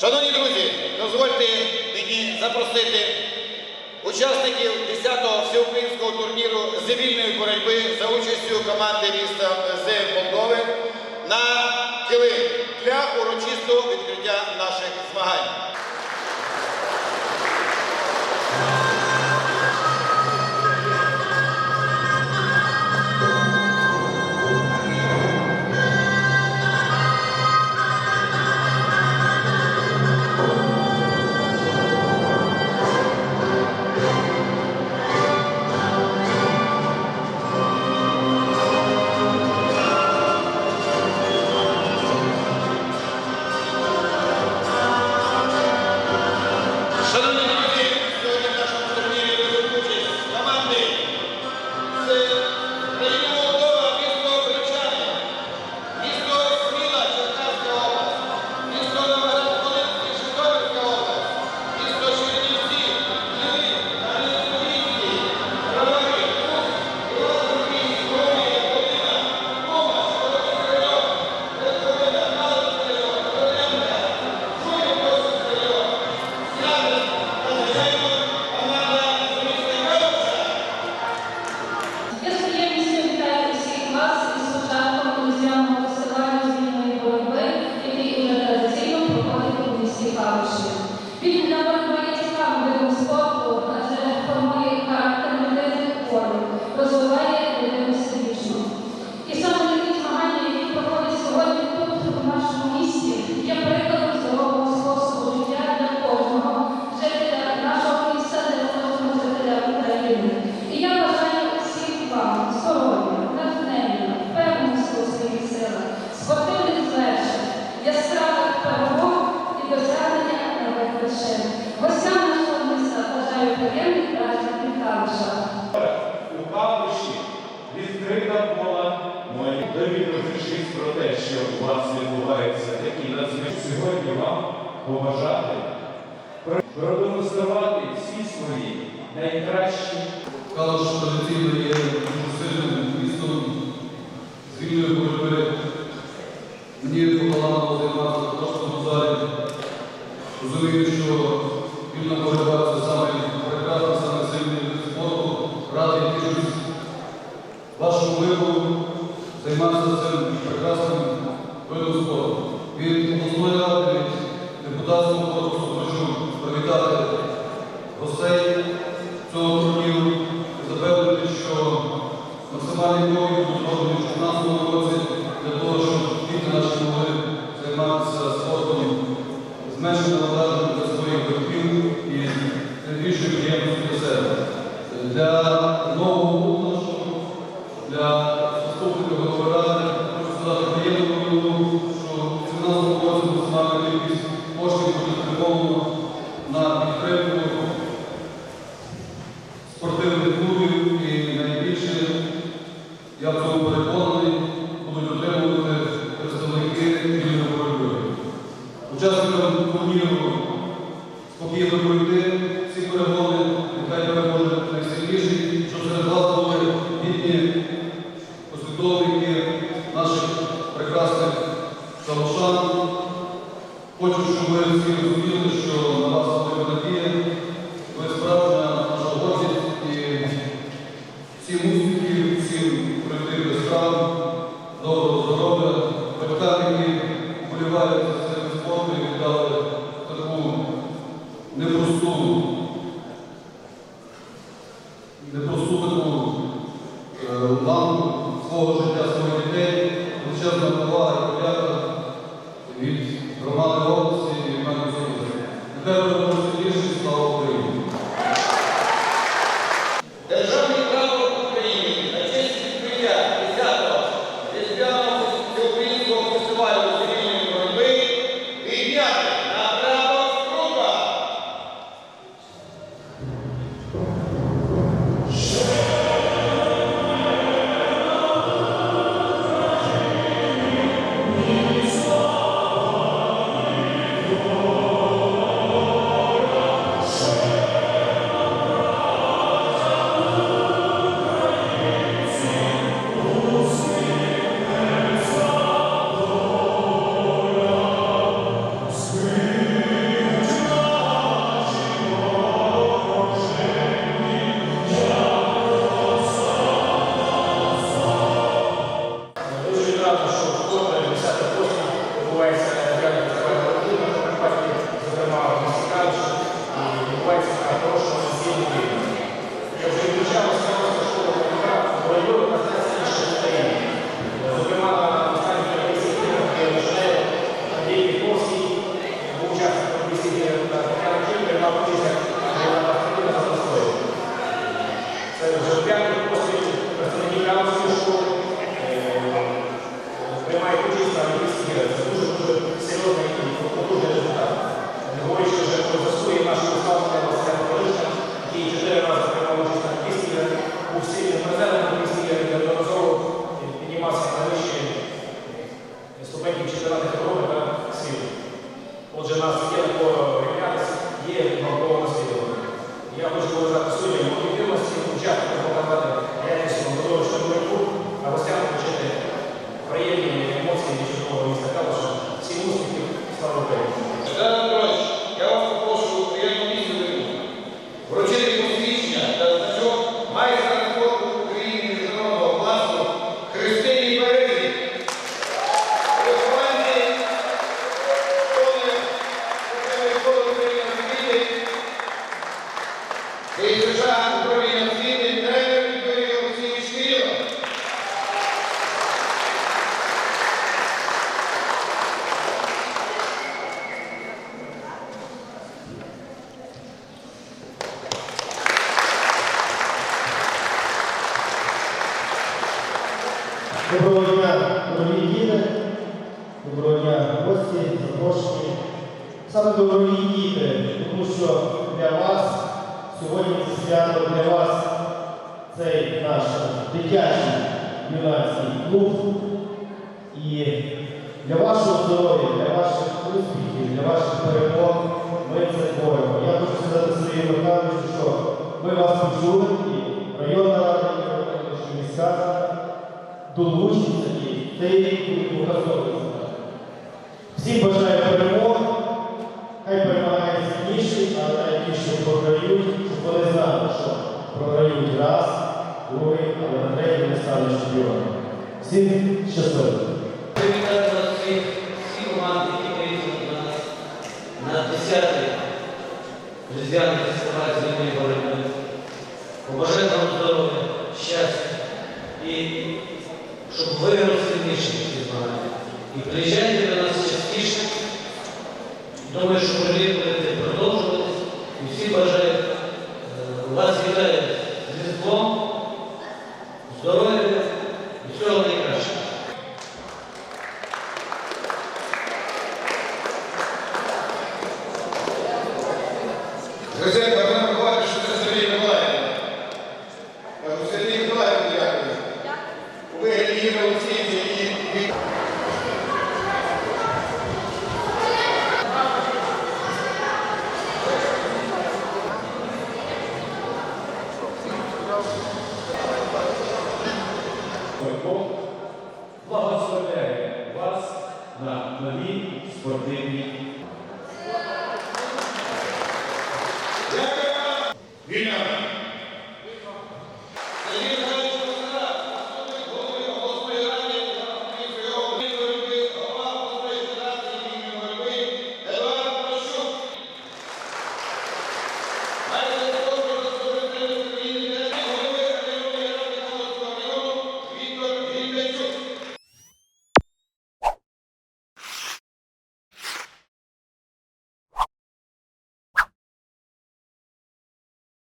Шановні друзі, дозвольте мені запросити учасників 10-го всеукраїнського турніру з вільної боротьби за участю команди міста з Молдови на сьогодні вам побажати продемонструвати всі свої найкращі. Калаш традиційно є дуже сильним містом з боротьби. Мені допомагало займатися в кожному залі. Розумію, що вільна боротьба це саме прекрасний, саме сильний спорту, радий тішусь вашому вибору, займатися цим прекрасним видом спорту від Мосоя, від депутатського корпусу хочу привітати. коштів буде спрямовано на підтримку спортивних клубів і найбільше, я в цьому переконаний, будуть отримувати представники вільного боротьби. Учасникам турніру спокійно пройти ці перегони, нехай переможе найсильніші, що серед вас були гідні послідовники наших прекрасних залушан. Хочу, щоб ви всі розуміли, що на вас не надія, ви справді. properties that Hallelujah. Запрошені. Саме дорогі діти, тому що для вас сьогодні це свято, для вас цей наш дитячий юнацький клуб. І для вашого здоров'я, для ваших успіхів, для ваших перемог ми це творимо. Я хочу сказати Сергію Михайловичу, що ми вас почули, і районна рада, і міська долучиться і цей рік стали чемпіонами. Всім щасливо! Привітати вас всіх, всі команди, які приїхали до нас на 10-й різдвяний фестиваль зимної боротьби. Побажати вам здоров'я, щастя і щоб ви розсильніші ці змагання. І приїжджайте до нас частіше. Думаю, що боротьби будете продовжуватись. І всі бажають е, вас вітаю з Різдвом, здоров'я Winner.